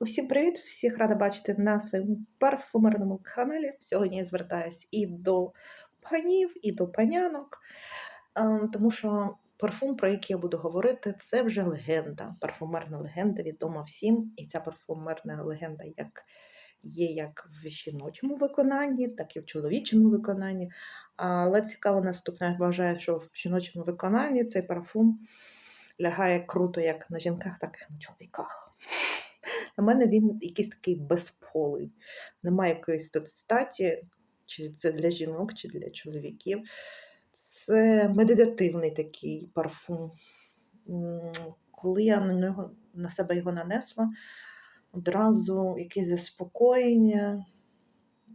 Усім привіт! Всіх рада бачити на своєму парфумерному каналі. Сьогодні я звертаюсь і до панів, і до панянок, тому що парфум, про який я буду говорити, це вже легенда. Парфумерна легенда відома всім. І ця парфумерна легенда як є як в жіночому виконанні, так і в чоловічому виконанні. Але цікаво наступне, я вважаю, що в жіночому виконанні цей парфум лягає круто як на жінках, так і на чоловіках. На мене він якийсь такий безполий. Немає якоїсь тут статі, чи це для жінок, чи для чоловіків. Це медитативний такий парфум. Коли я на нього на себе його нанесла, одразу якесь заспокоєння,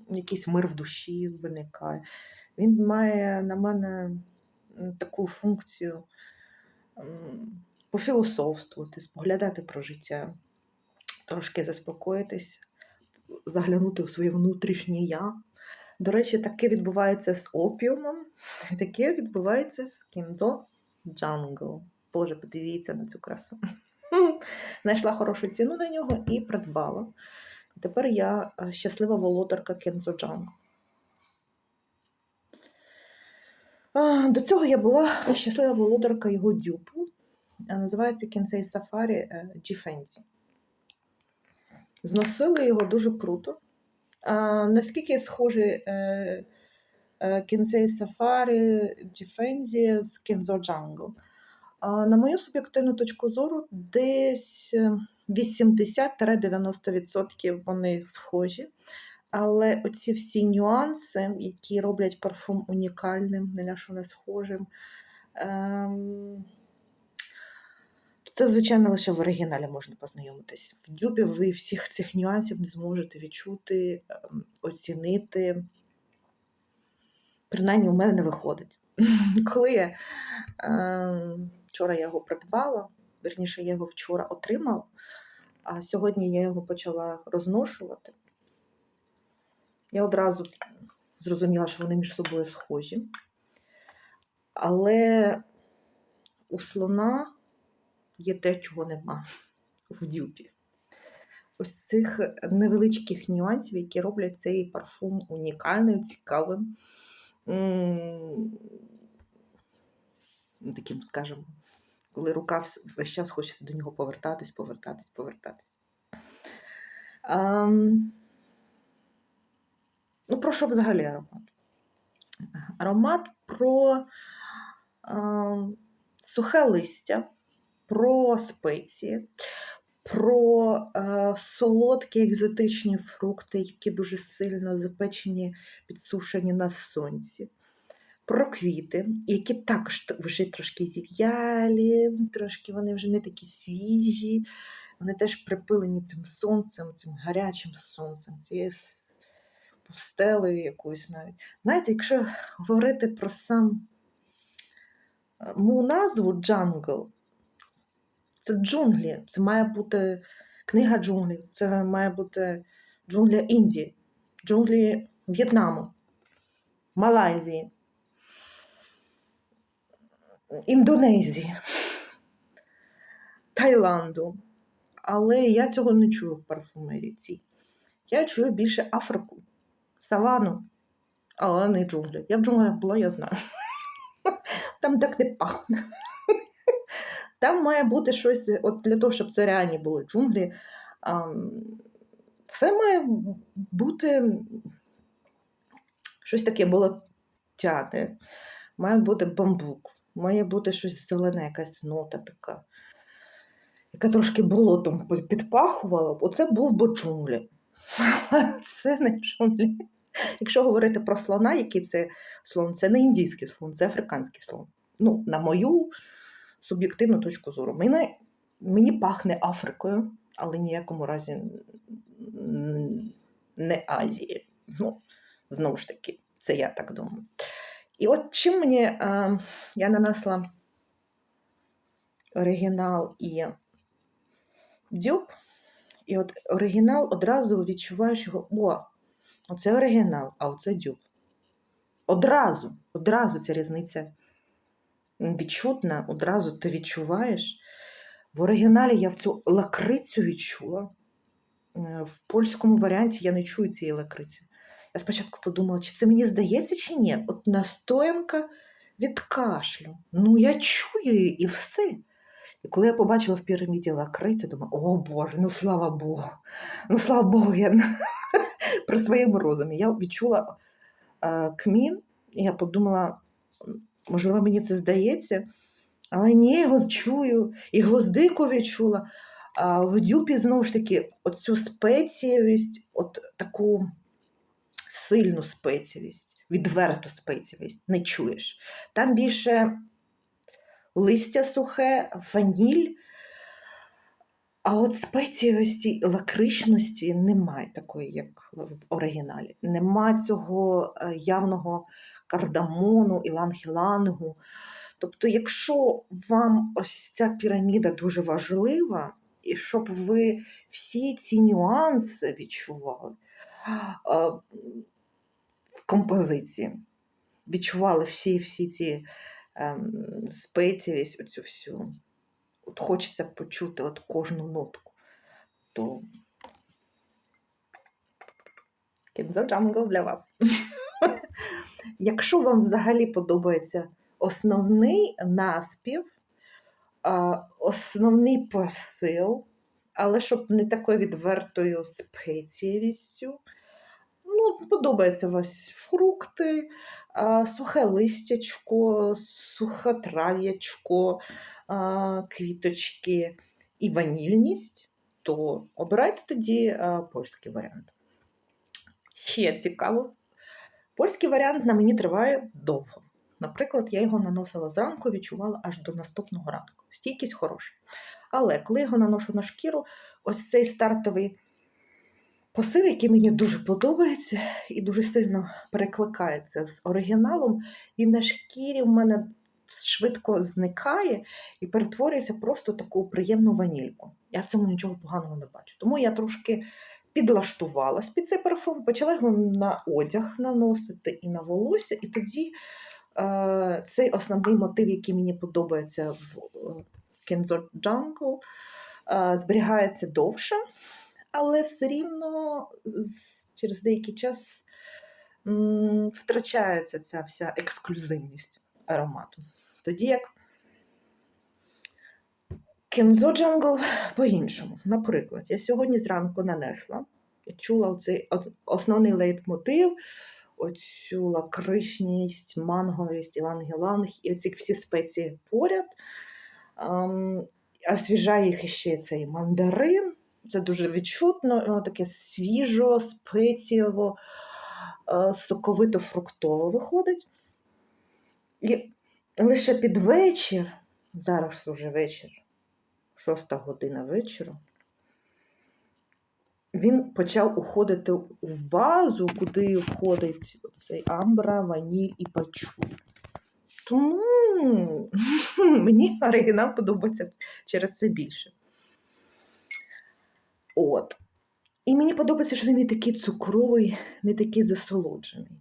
якийсь мир в душі виникає. Він має на мене таку функцію пофілософствувати, споглядати про життя, трошки заспокоїтись, заглянути в своє внутрішнє я. До речі, таке відбувається з опіумом, таке відбувається з кінзо Джангл. Боже, подивіться на цю красу. Знайшла хорошу ціну на нього і придбала. Тепер я е, щаслива володарка Кензо Джангл. До цього я була щаслива володарка його дюпу. Називається Кінсей Сафарі Джіфензі. Зносили його дуже круто. А, Наскільки схожі е, е, Кінсей Сафарі Джіфензі з Кінзо Джангл? На мою суб'єктивну точку зору, десь е, 80-90% вони схожі. Але оці всі нюанси, які роблять парфум унікальним, ні на що не схожим, ем, це, звичайно, лише в оригіналі можна познайомитись. В дюбі ви всіх цих нюансів не зможете відчути, ем, оцінити. Принаймні, у мене не виходить. Коли я ем, вчора я його придбала, верніше, я його вчора отримала, а сьогодні я його почала розношувати. Я одразу зрозуміла, що вони між собою схожі. Але у слона є те, чого нема в дюпі. Ось цих невеличких нюансів, які роблять цей парфум унікальним, цікавим. Таким, скажімо, коли рука весь час хочеться до нього повертатись, повертатись, повертатись. Ам, Ну, про що взагалі аромат? Аромат про а, сухе листя, про спеції, про а, солодкі екзотичні фрукти, які дуже сильно запечені, підсушені на сонці. Про квіти, які також вже трошки зів'ялі, трошки вони вже не такі свіжі, вони теж припилені цим сонцем, цим гарячим сонцем, цією пустелею якоюсь навіть. Знаєте, якщо говорити про сам е, мою назву джангл, це джунглі, це має бути книга джунглів, це має бути джунглі Індії, джунглі В'єтнаму, Малайзії, Індонезії, Таїланду. Але я цього не чую в парфумерії. Я чую більше Африку, савану, але не джунглі. Я в джунглях була, я знаю. Там так не пахне. Там має бути щось, от для того, щоб це реальні були джунглі. Це має бути щось таке болотяне, має бути бамбук, має бути щось зелене, якась нота така, яка трошки болотом підпахувала. Оце був би джунглі. Це не джунглі. Якщо говорити про слона, який це слон, це не індійський слон, це африканський слон. Ну, на мою суб'єктивну точку зору. Мені, мені пахне Африкою, але ніякому разі не Азією. Ну, знову ж таки, це я так думаю. І от чим мені е, я нанесла оригінал і дюб, і от оригінал одразу відчуваєш його, о, оце оригінал, а оце дюб. Одразу, одразу ця різниця відчутна, одразу ти відчуваєш. В оригіналі я в цю лакрицю відчула. Е, В польському варіанті я не чую цієї лакриці. Я спочатку подумала, чи це мені здається, чи ні. От настоянка від кашлю. Ну, я чую її і все. І коли я побачила в піраміді лакрицю, думаю, о Боже, ну слава Богу. Ну, слава Богу, я при своєму розумі. Я відчула е, кмін, і я подумала, можливо, мені це здається, але ні, його чую, і гвоздику відчула. А в дюпі, знову ж таки, оцю спецієвість, от таку сильну спецієвість, відверту спецієвість не чуєш. Там більше листя сухе, ваніль, а от спецієвості, лакричності немає такої, як в оригіналі. Нема цього е, явного кардамону, іланг-ілангу. Тобто, якщо вам ось ця піраміда дуже важлива, і щоб ви всі ці нюанси відчували в композиції, відчували всі, всі ці ем, спеціїсть, оцю всю. От хочеться почути от кожну нотку, то Кінзо Джангл для вас. Якщо вам взагалі подобається основний наспів, основний посил, але щоб не такою відвертою спецієвістю, ну, подобаються вас фрукти, сухе листячко, сухотрав'ячко, а, квіточки і ванільність, то обирайте тоді польський варіант. Ще цікаво. Польський варіант на мені триває довго. Наприклад, я його наносила зранку, відчувала аж до наступного ранку. Стійкість хороша. Але коли його наношу на шкіру, ось цей стартовий посил, який мені дуже подобається і дуже сильно перекликається з оригіналом, він на шкірі в мене швидко зникає і перетворюється просто в таку приємну ванільку. Я в цьому нічого поганого не бачу. Тому я трошки підлаштувалась під цей парфум, почала його на одяг наносити і на волосся, і тоді е, цей основний мотив, який мені подобається в Kenzo Jungle, е, зберігається довше, але все рівно через деякий час втрачається ця вся ексклюзивність аромату. Тоді як Kenzo Jungle по-іншому. Наприклад, я сьогодні зранку нанесла, я чула цей основний лейтмотив, оцю лакричність, манговість, іланг-іланг і оці всі спеції поряд. Освіжає їх іще цей мандарин. Це дуже відчутно, воно таке свіжо, спецієво, е, соковито-фруктово виходить. І лише під вечір, зараз уже вечір, шоста година вечора, він почав уходити в базу, куди входить цей амбра, ваніль і пачуль. Тому мені оригінал подобається через це більше. От. І мені подобається, що він не такий цукровий, не такий засолоджений.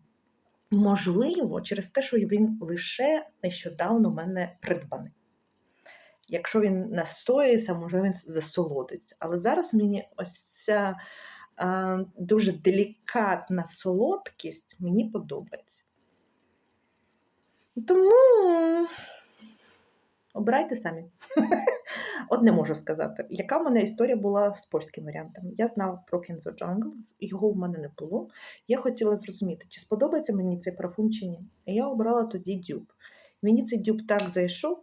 Можливо, через те, що він лише нещодавно в мене придбаний. Якщо він настоїться, може він засолодиться. Але зараз мені ось ця а, дуже делікатна солодкість мені подобається. Тому обирайте самі. От не можу сказати, яка в мене історія була з польським варіантом. Я знала про Kenzo Jungle, його в мене не було. Я хотіла зрозуміти, чи сподобається мені цей парфум чи ні. І я обрала тоді дюб. Мені цей дюб так зайшов,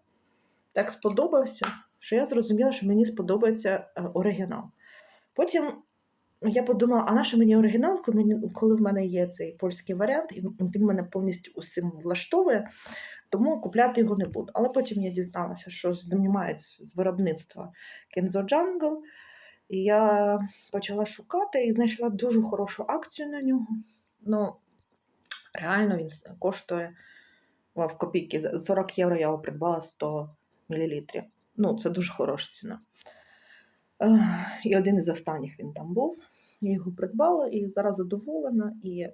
так сподобався, що я зрозуміла, що мені сподобається е, оригінал. Потім я подумала, а нащо мені оригінал, коли в мене є цей польський варіант, і він мене повністю усім влаштовує, тому купляти його не буду. Але потім я дізналася, що знімається з виробництва Kenzo Jungle, і я почала шукати і знайшла дуже хорошу акцію на нього. Ну, реально він коштує о, в копійки. За 40 євро я його придбала 100 мл. Ну, це дуже хороша ціна. І один із останніх він там був. Я його придбала і зараз задоволена. І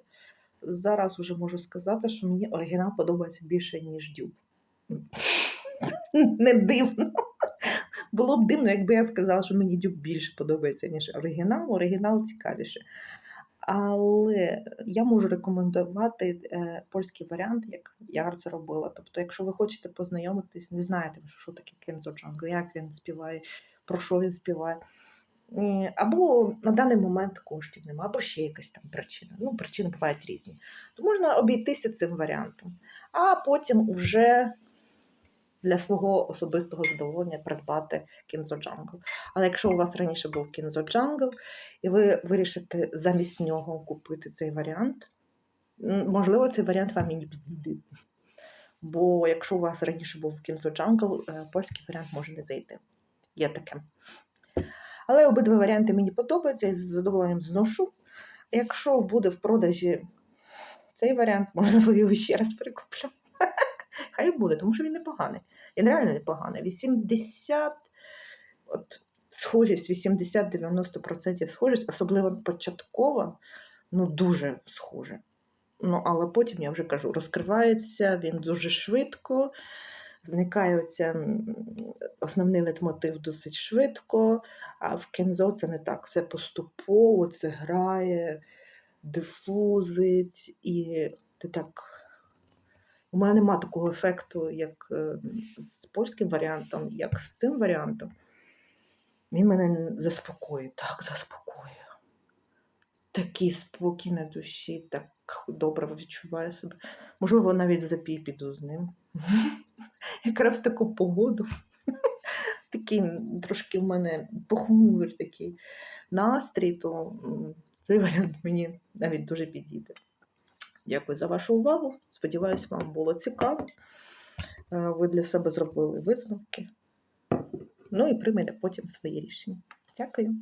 зараз вже можу сказати, що мені оригінал подобається більше, ніж дюб. Не дивно. Було б дивно, якби я сказала, що мені дюб більше подобається, ніж оригінал. Оригінал цікавіше. Але я можу рекомендувати е, польський варіант, як я це робила. Тобто, якщо ви хочете познайомитись, не знаєте, що таке Кензо Джангл, як він співає, про що він співає. Або на даний момент коштів немає, або ще якась там причина. Ну, причини бувають різні. То можна обійтися цим варіантом. А потім уже для свого особистого задоволення придбати Кінзо Джангл. Але якщо у вас раніше був Кінзо Джангл, і ви вирішите замість нього купити цей варіант, можливо, цей варіант вам і не підійде. Бо якщо у вас раніше був Кінзо Джангл, е, польський варіант може не зайти. Є таке. Але обидва варіанти мені подобаються і з задоволенням зношу. Якщо буде в продажі цей варіант, можливо, його ще раз прикуплю. Хай буде, тому що він непоганий. Він реально непоганий. 80, от схожість, 80-90% схожість, особливо початкова, ну дуже схоже. Ну, але потім я вже кажу, розкривається він дуже швидко, зникає оця основний лейтмотив досить швидко, а в кінзо це не так. Це поступово, це грає, дифузить, і ти так. У мене нема такого ефекту, як е, з польським варіантом, як з цим варіантом. Він мене заспокоює, так заспокоює. Такий спокій на душі, так добре відчуваю себе. Можливо, навіть запій піду з ним. Якраз таку погоду. Такий трошки в мене похмурий такий настрій, то цей варіант мені навіть дуже підійде. Дякую за вашу увагу. Сподіваюсь, вам було цікаво. Е, Ви для себе зробили висновки. Ну і приймете потім свої рішення. Дякую.